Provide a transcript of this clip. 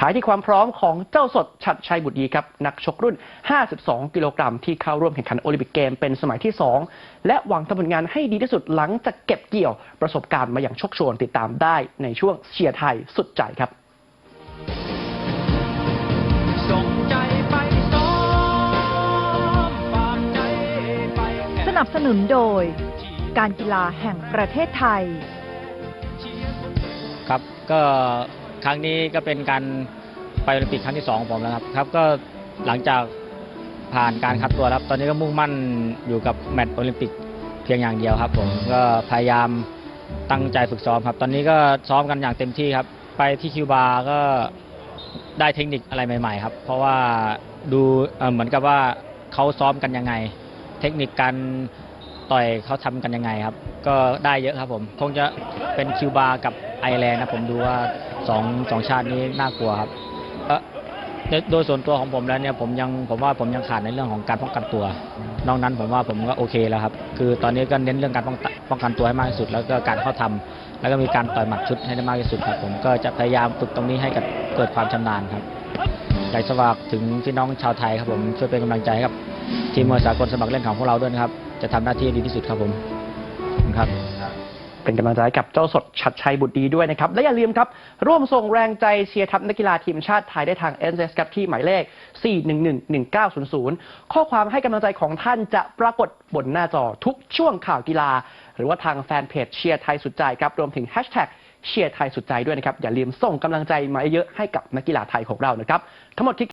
ท้ายที่ความพร้อมของเจ้าสดชัดชัยบุตรดีครับ นักชกรุ่น 52 กิโลกรัมที่เข้าร่วมแข่งขันโอลิมปิกเกมเป็นสมัยที่ 2 และหวังทำผลงานให้ดีที่สุดหลังจากเก็บเกี่ยวประสบการณ์มาอย่างโชคโชนติดตามได้ในช่วงเชียร์ไทยสุดใจครับส่งใจไปซ้อมฝากใจไปแข่งสนับสนุนโดย การกีฬาแห่งประเทศไทย ครับก็ ครั้งนี้ก็เป็นการไปโอลิมปิกครั้งที่สองของผมแล้วครับครับ ก็หลังจากผ่านการคัดตัวครับ ตอนนี้ก็มุ่งมั่นอยู่กับแมตช์โอลิมปิกเพียงอย่างเดียวครับ ผมก็พยายามตั้งใจฝึกซ้อมครับ ตอนนี้ก็ซ้อมกันอย่างเต็มที่ครับ ไปที่คิวบาก็ได้เทคนิคอะไรใหม่ ๆ ครับ เพราะว่าดูเอ่อเหมือนกับว่าเขาซ้อมกันยังไง เทคนิคการต่อยเขาทำกันยังไงครับ ก็ได้เยอะครับผม คงจะเป็นคิวบากับ ไอร์แลนด์นะผมดูว่าสองสองชาตินี้น่ากลัวครับโดยส่วนตัวของผมแล้วเนี่ยผมยังผมว่าผมยังขาดในเรื่องของการป้องกันตัวนอกนั้นผมว่าผมก็โอเคแล้วครับ คือตอนนี้ก็เน้นเรื่องการป้องป้องกันตัวให้มากที่สุด แล้วก็การเข้าทำแล้วก็มีการต่อยหมัดชุดให้ได้มากที่สุดครับ ผมก็จะพยายามฝึกตรงนี้ให้กับเกิดความชำนาญครับอยากจะฝากถึงพี่น้องชาวไทยครับผมช่วยเป็นกำลังใจให้กับ ทีมมวยสากลสมัครเล่นของพวกเราด้วยนะครับ จะทำหน้าที่ดีที่สุดครับผมครับ เป็นกำลังใจกับเจ้าสดชัดชัยบุตรดีด้วยนะครับ และอย่าลืมครับ ร่วมส่งแรงใจเชียร์ทัพนักกีฬาทีมชาติไทยได้ทาง n s ครับที่หมายเลข 4111900 ข้อความให้กำลังใจของท่านจะปรากฏบนหน้าจอทุกช่วงข่าวกีฬา หรือว่าทางแฟนเพจเชียร์ไทยสุดใจครับรวมถึงแฮชแท็กเชียร์ไทยสุดใจด้วยนะครับอย่าลืมส่งกำลังใจมาเยอะให้กับนักกีฬาไทยของเรานะครับทั้งหมดที่